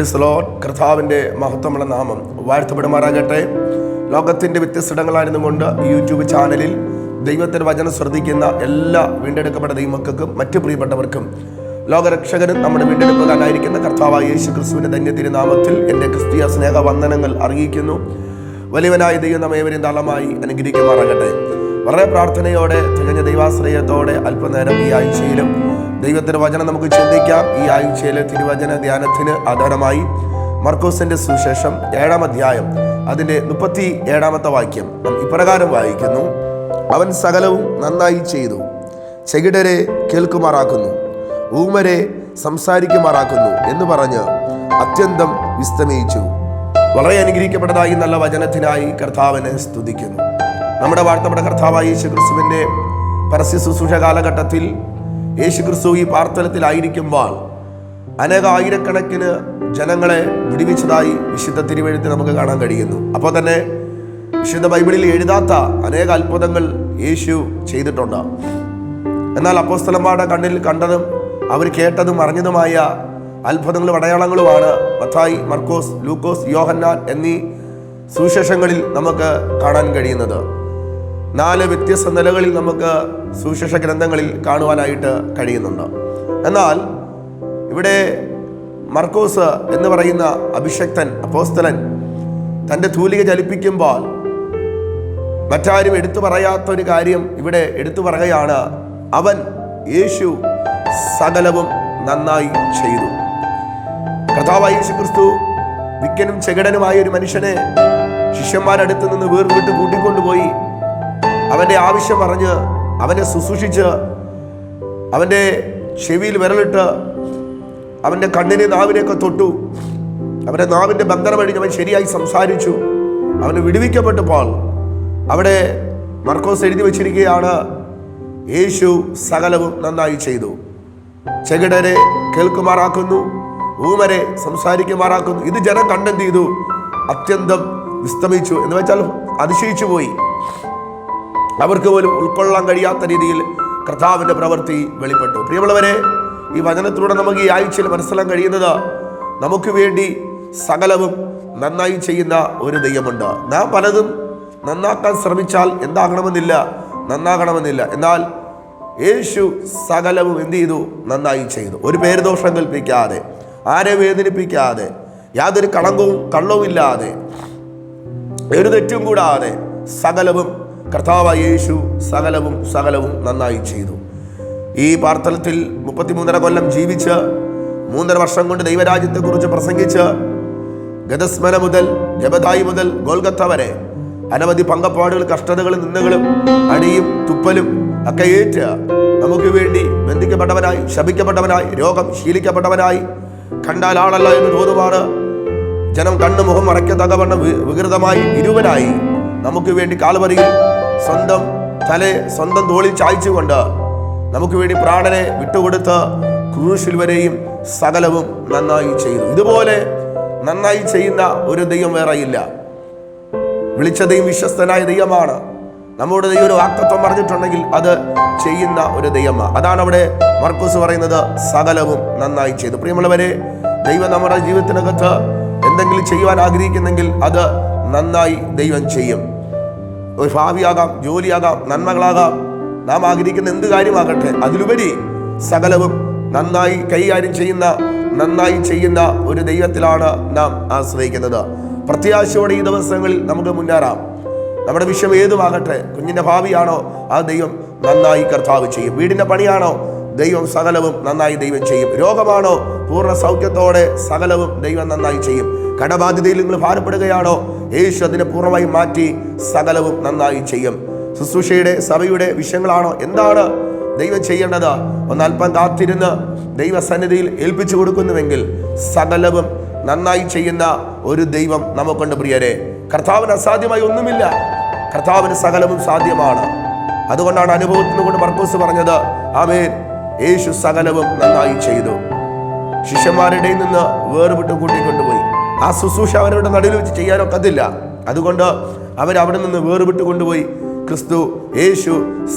ക്രൈസ്തലോ കർത്താവിന്റെ മഹത്വമുള്ള നാമം വാഴ്ത്തപ്പെടുമാറാകട്ടെ. ലോകത്തിന്റെ വ്യത്യസ്തടങ്ങളായിരുന്നു കൊണ്ട് യൂട്യൂബ് ചാനലിൽ ദൈവത്തിന്റെ വചനം ശ്രദ്ധിക്കുന്ന എല്ലാ വീണ്ടെടുക്കപ്പെട്ട ദൈവമക്കൾക്കും മറ്റു പ്രിയപ്പെട്ടവർക്കും ലോകരക്ഷകനും നമ്മുടെ വീണ്ടെടുപ്പുകാരനായിരിക്കുന്ന കർത്താവായ യേശു ക്രിസ്തുവിന്റെ ധന്യതിരുനാമത്തിൽ എന്റെ ക്രിസ്തീയ സ്നേഹ വന്ദനങ്ങൾ അറിയിക്കുന്നു. വലിയവനായ ദൈവം നമ്മേവരെയും തളമായി അനുഗ്രഹിക്കുമാറാകട്ടെ. വളരെ പ്രാർത്ഥനയോടെ തികഞ്ഞ ദൈവാശ്രയത്തോടെ അല്പനേരം ഈ ആഴ്ചയിലും ദൈവത്തിന്റെ വചനം നമുക്ക് ചിന്തിക്കാം. ഈ ആഴ്ചയിലെ തിരുവചന ധ്യാനത്തിന് ആധാരമായി മർക്കോസിന്റെ സുശേഷം ഏഴാം അധ്യായം അതിന്റെ മുപ്പത്തി ഏഴാമത്തെ വാക്യം നാം ഇപ്രകാരം വായിക്കുന്നു. അവൻ സകലവും നന്നായി ചെയ്തു ചെകിടരെ കേൾക്കുമാറാക്കുന്നു ഊമരെ സംസാരിക്കുമാറാക്കുന്നു എന്ന് പറഞ്ഞ് അത്യന്തം വിസ്തമയിച്ചു വളരെ അനുഗ്രഹിക്കപ്പെട്ടതായി നല്ല വചനത്തിനായി കർത്താവിനെ സ്തുതിക്കുന്നു. നമ്മുടെ വാഴ്ത്തപ്പെട്ട കർത്താവായി യേശു ക്രിസ്തുവിന്റെ പരസ്യ ശുശ്രൂഷ കാലഘട്ടത്തിൽ യേശു ക്രിസ്തു ഈ പാർത്തലത്തിലായിരിക്കുമ്പോൾ അനേക ആയിരക്കണക്കിന് ജനങ്ങളെ വിടുവിച്ചതായി വിശുദ്ധ തിരുവഴുത്ത് നമുക്ക് കാണാൻ കഴിയുന്നു. അപ്പോൾ തന്നെ വിശുദ്ധ ബൈബിളിൽ എഴുതാത്ത അനേക അത്ഭുതങ്ങൾ യേശു ചെയ്തിട്ടുണ്ട്. എന്നാൽ അപ്പോസ്തലന്മാരുടെ കണ്ണിൽ കണ്ടതും അവർ കേട്ടതും അറിഞ്ഞതുമായ അത്ഭുതങ്ങളും അടയാളങ്ങളുമാണ് മത്തായി മർക്കോസ് ലൂക്കോസ് യോഹന്നാൻ എന്നീ സുവിശേഷങ്ങളിൽ നമുക്ക് കാണാൻ കഴിയുന്നത്. നാല് വ്യത്യസ്ത നിലകളിൽ നമുക്ക് സുവിശേഷ ഗ്രന്ഥങ്ങളിൽ കാണുവാനായിട്ട് കഴിയുന്നുണ്ട്. എന്നാൽ ഇവിടെ മർക്കോസ് എന്ന് പറയുന്ന അഭിഷക്തൻ അപ്പോസ്തലൻ തന്റെ തൂലിക ചലിപ്പിക്കുമ്പോൾ മറ്റാരും എടുത്തു പറയാത്ത ഒരു കാര്യം ഇവിടെ എടുത്തു പറയുകയാണ്. അവൻ യേശു സകലവും നന്നായി ചെയ്തു. കർത്താവായ യേശു ക്രിസ്തു വിക്കനും ചെകിടനുമായ ഒരു മനുഷ്യനെ ശിഷ്യന്മാരടുത്ത് നിന്ന് വേർവിട്ട് കൂട്ടിക്കൊണ്ടുപോയി. അവന്റെ ആവശ്യം പറഞ്ഞ് അവനെ ശുശ്രൂഷിച്ച് അവന്റെ ചെവിയിൽ വിരലിട്ട് അവന്റെ കണ്ണിനെ നാവിനെയൊക്കെ തൊട്ടു. അവന്റെ നാവിന്റെ ബന്ധനം കഴിഞ്ഞ് അവൻ ശരിയായി സംസാരിച്ചു. അവന് വിടുവിക്കപ്പെട്ടപ്പോൾ അവിടെ മർക്കോസ് എഴുതി വച്ചിരിക്കുകയാണ് യേശു സകലവും നന്നായി ചെയ്തു. ചെകിടരെ കേൾക്കുമാറാക്കുന്നു ഊമരെ സംസാരിക്കുമാറാക്കുന്നു. ഇത് ജനം കണ്ടെന്ത് ചെയ്തു? അത്യന്തം വിസ്തമിച്ചു. എന്ന് വെച്ചാൽ അതിശയിച്ചു പോയി. അവർക്ക് പോലും ഉൾക്കൊള്ളാൻ കഴിയാത്ത രീതിയിൽ കർത്താവിന്റെ പ്രവൃത്തി വെളിപ്പെട്ടു. പ്രിയമുള്ളവരെ ഈ വചനത്തിലൂടെ നമുക്ക് ഈ ആഴ്ചയിൽ മനസ്സിലാക്കാൻ കഴിയുന്നത് നമുക്ക് വേണ്ടി സകലവും നന്നായി ചെയ്യുന്ന ഒരു ദൈവമുണ്ട്. നാം പലതും നന്നാക്കാൻ ശ്രമിച്ചാൽ എന്താകണമെന്നില്ല നന്നാകണമെന്നില്ല. എന്നാൽ യേശു സകലവും എന്തു ചെയ്തു? നന്നായി ചെയ്തു. ഒരു പേരുദോഷം കൽപ്പിക്കാതെ ആരെ വേദനിപ്പിക്കാതെ യാതൊരു കളങ്കവും കള്ളവും ഇല്ലാതെ ഒരു തെറ്റും കൂടാതെ സകലവും കർത്താവായ യേശു സകലവും സകലവും നന്നായി ചെയ്തു. ഈ പാർത്തലത്തിൽ മുപ്പത്തിമൂന്നര കൊല്ലം ജീവിച്ച് മൂന്നര വർഷം കൊണ്ട് ദൈവരാജ്യത്തെക്കുറിച്ച് പ്രസംഗിച്ച് ഗതസ്മന മുതൽ ജബദായി മുതൽ ഗോൽഗത്ത വരെ അനവധി പങ്കപ്പാടുകൾ കഷ്ടതകളും നിന്ദകളും അടിയും തുപ്പലും ഒക്കെ ഏറ്റ് നമുക്ക് വേണ്ടി ബന്ധിക്കപ്പെട്ടവനായി ശപിക്കപ്പെട്ടവനായി രോഗം ശീലിക്കപ്പെട്ടവനായി കണ്ടാൽ ആളല്ല എന്ന് തോന്നുമാണ് ജനം കണ്ണുമുഖം മറയ്ക്കത്തകവണ്ണം വികൃതമായി ഇരുവനായി നമുക്ക് വേണ്ടി കാൽവറിയിൽ സ്വന്തം തല സ്വന്തം തോളിൽ ചായ്ച്ചുകൊണ്ട് നമുക്ക് വേണ്ടി പ്രാണനെ വിട്ടുകൊടുത്ത് ക്രൂശിൽ വരെയും സകലവും നന്നായി ചെയ്തു. ഇതുപോലെ നന്നായി ചെയ്യുന്ന ഒരു ദൈവം വേറെയില്ല. വിളിച്ച ദൈവം വിശ്വസ്തനായ ദൈവമാണ്. നമ്മുടെ ദൈവം ഒരു വാക്തത്വം പറഞ്ഞിട്ടുണ്ടെങ്കിൽ അത് ചെയ്യുന്ന ഒരു ദൈവമാണ്. അതാണ് അവിടെ മർക്കൂസ് പറയുന്നത് സകലവും നന്നായി ചെയ്തു. പ്രിയമുള്ളവരെ ദൈവം നമ്മുടെ ജീവിതത്തിനകത്ത് എന്തെങ്കിലും ചെയ്യുവാൻ ആഗ്രഹിക്കുന്നെങ്കിൽ അത് നന്നായി ദൈവം ചെയ്യും. ഒരു ഭാവിയാകാം ജോലിയാകാം നന്മകളാകാം. നാം ആഗ്രഹിക്കുന്ന എന്ത് കാര്യമാകട്ടെ അതിലുപരി സകലവും നന്നായി കൈകാര്യം ചെയ്യുന്ന നന്നായി ചെയ്യുന്ന ഒരു ദൈവത്തിലാണ് നാം ആശ്രയിക്കുന്നത്. പ്രത്യാശയോടെ ഈ ദിവസങ്ങളിൽ നമുക്ക് മുന്നേറാം. നമ്മുടെ വിഷയം ഏതുമാകട്ടെ കുഞ്ഞിന്റെ ഭാവിയാണോ ആ ദൈവം നന്നായി കർത്താവ് ചെയ്യും. വീടിന്റെ പണിയാണോ ദൈവം സകലവും നന്നായി ദൈവം ചെയ്യും. രോഗമാണോ? പൂർണ സൗഖ്യത്തോടെ സകലവും ദൈവം നന്നായി ചെയ്യും. കടബാധ്യതയിൽ നിങ്ങൾ ഭാരപ്പെടുകയാണോ? യേശു അതിനെ പൂർണമായി മാറ്റി സകലവും നന്നായി ചെയ്യും. ശുശ്രൂഷയുടെ സഭയുടെ വിഷയങ്ങളാണോ? എന്താണ് ദൈവം ചെയ്യേണ്ടത്? ഒന്ന് അല്പം കാത്തിരുന്ന് ദൈവസന്നിധിയിൽ ഏൽപ്പിച്ചു കൊടുക്കുന്നുവെങ്കിൽ സകലവും നന്നായി ചെയ്യുന്ന ഒരു ദൈവം നമുക്കുണ്ട് പ്രിയരെ. കർത്താവിന് അസാധ്യമായി ഒന്നുമില്ല. കർത്താവിന് സകലവും സാധ്യമാണ്. അതുകൊണ്ടാണ് അനുഭവത്തിന് കൊണ്ട് മർക്കോസ് പറഞ്ഞത്. ആമേൻ. യേശു സകലവും നന്നായി ചെയ്തു. ശിഷ്യന്മാരുടെ നിന്ന് വേർപെട്ട് കൂട്ടിക്കൊണ്ടുപോയി. ആ ശുശ്രൂഷ അവരുടെ നടുവിൽ വെച്ച് ചെയ്യാനൊക്കത്തില്ല അതുകൊണ്ട് അവരവിടെ നിന്ന് വേർപെട്ട് കൊണ്ടുപോയി. ക്രിസ്തു യേശു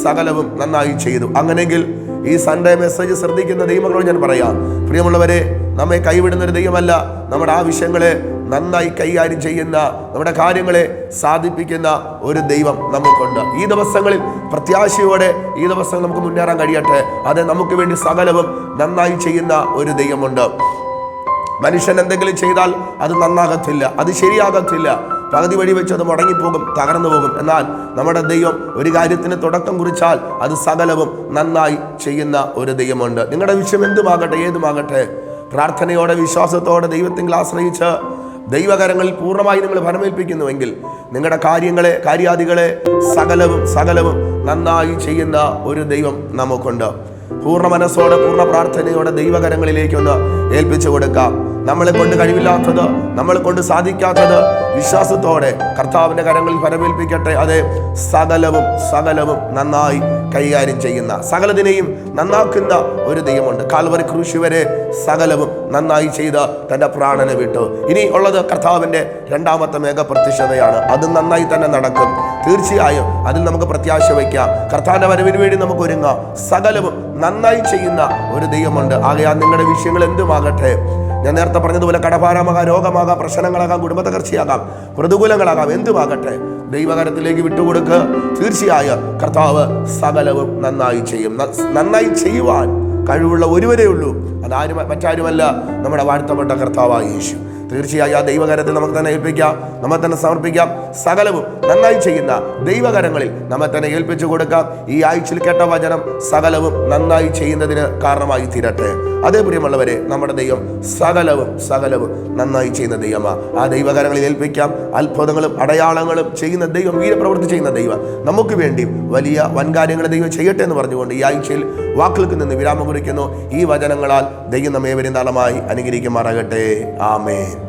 സകലവും നന്നായി ചെയ്തു. അങ്ങനെങ്കിൽ ഈ സൺഡേ മെസ്സേജ് ശ്രദ്ധിക്കുന്ന ദൈവങ്ങളോട് ഞാൻ പറയാം. പ്രിയമുള്ളവരെ നമ്മെ കൈവിടുന്ന ഒരു ദൈവമല്ല നമ്മുടെ ആവശ്യങ്ങളെ നന്നായി കൈകാര്യം ചെയ്യുന്ന നമ്മുടെ കാര്യങ്ങളെ സാധിപ്പിക്കുന്ന ഒരു ദൈവം നമുക്കുണ്ട്. ഈ ദിവസങ്ങളിൽ പ്രത്യാശയോടെ ഈ ദിവസങ്ങൾ നമുക്ക് മുന്നേറാൻ കഴിയട്ടെ. അത് നമുക്ക് വേണ്ടി സകലവും നന്നായി ചെയ്യുന്ന ഒരു ദൈവമുണ്ട്. മനുഷ്യൻ എന്തെങ്കിലും ചെയ്താൽ അത് നന്നാകത്തില്ല അത് ശരിയാകത്തില്ല. പകുതി വഴി വെച്ച് അത് മുടങ്ങിപ്പോകും തകർന്നു പോകും. എന്നാൽ നമ്മുടെ ദൈവം ഒരു കാര്യത്തിന് തുടക്കം കുറിച്ചാൽ അത് സകലവും നന്നായി ചെയ്യുന്ന ഒരു ദൈവമുണ്ട്. നിങ്ങളുടെ വിഷയം എന്തുമാകട്ടെ ഏതുമാകട്ടെ? പ്രാർത്ഥനയോടെ വിശ്വാസത്തോടെ ദൈവത്തിൽ ആശ്രയിച്ച് ദൈവകരങ്ങളിൽ പൂർണമായി നിങ്ങൾ ഫലമേൽപ്പിക്കുന്നുവെങ്കിൽ നിങ്ങളുടെ കാര്യങ്ങളെ കാര്യാദികളെ സകലവും സകലവും നന്നായി ചെയ്യുന്ന ഒരു ദൈവം നമുക്കുണ്ട്. പൂർണ മനസ്സോടെ പൂർണ പ്രാർത്ഥനയോടെ ദൈവകരങ്ങളിലേക്കൊന്ന് ഏൽപ്പിച്ചു കൊടുക്കാം. നമ്മളെ കൊണ്ട് കഴിവില്ലാത്തത് നമ്മളെ കൊണ്ട് സാധിക്കാത്തത് വിശ്വാസത്തോടെ കർത്താവിന്റെ കരങ്ങളിൽ ഫലമേൽപ്പിക്കട്ടെ അതെ സകലവും സകലവും നന്നായി കൈകാര്യം ചെയ്യുന്ന സകലതിനെയും നന്നാക്കുന്ന ഒരു ദൈവമുണ്ട്. കാൽവരി കൃഷി വരെ സകലവും നന്നായി ചെയ്ത് തന്റെ പ്രാണനെ വിട്ടു. ഇനി ഉള്ളത് കർത്താവിന്റെ രണ്ടാമത്തെ മേഘപ്രത്യക്ഷതയാണ്. അത് നന്നായി തന്നെ നടക്കും. തീർച്ചയായും അതിൽ നമുക്ക് പ്രത്യാശ വയ്ക്കാം. കർത്താവിന്റെ വരവിന് വേണ്ടി നമുക്ക് ഒരുങ്ങാം. സകലവും നന്നായി ചെയ്യുന്ന ഒരു ദൈവമുണ്ട്. ആകയാൽ നിങ്ങളുടെ വിഷയങ്ങൾ എന്തുമാകട്ടെ? ഞാൻ നേരത്തെ പറഞ്ഞതുപോലെ കടഭാരമാകാം രോഗമാകാം പ്രശ്നങ്ങളാകാം കുടുംബ തകർച്ചയാകാം പ്രതികൂലങ്ങളാകാം എന്തുമാകട്ടെ? ദൈവകരത്തിലേക്ക് വിട്ടുകൊടുക്കുക തീർച്ചയായും കർത്താവ് സകലവും നന്നായി ചെയ്യും. നന്നായി ചെയ്യുവാൻ കഴിവുള്ള ഒരുവരേ ഉള്ളൂ. അതാരും മറ്റാരുമല്ല. നമ്മുടെ വാഴ്ത്തപ്പെട്ട കർത്താവായ യേശു. തീർച്ചയായും ആ ദൈവകരത്തിൽ നമുക്ക് തന്നെ ഏൽപ്പിക്കാം. നമ്മെ തന്നെ സമർപ്പിക്കാം. സകലവും നന്നായി ചെയ്യുന്ന ദൈവകരങ്ങളിൽ നമ്മെ തന്നെ ഏൽപ്പിച്ചു കൊടുക്കാം. ഈ ആഴ്ചയിൽ കേട്ട വചനം സകലവും നന്നായി ചെയ്യുന്നതിന് കാരണമായി തീരട്ടെ. അതേ പ്രിയമുള്ളവരെ നമ്മുടെ ദൈവം സകലവും സകലവും നന്നായി ചെയ്യുന്ന ദൈവമാണ് ആ ദൈവകരങ്ങളിൽ ഏൽപ്പിക്കാം. അത്ഭുതങ്ങളും അടയാളങ്ങളും ചെയ്യുന്ന ദൈവം വീരപ്രവൃത്തി ചെയ്യുന്ന ദൈവം. നമുക്ക് വേണ്ടി വലിയ വൻകാര്യങ്ങളെ ദൈവം ചെയ്യട്ടെ എന്ന് പറഞ്ഞുകൊണ്ട് ഈ ആഴ്ചയിൽ വാക്കുകൾക്ക് നിന്ന് വിരാമം കുറിക്കുന്നു. ഈ വചനങ്ങളാൽ ദൈവം നമ്മേവരും വരുന്നാളമായി അനുകരിക്കുമാറാകട്ടെ ആമേൻ.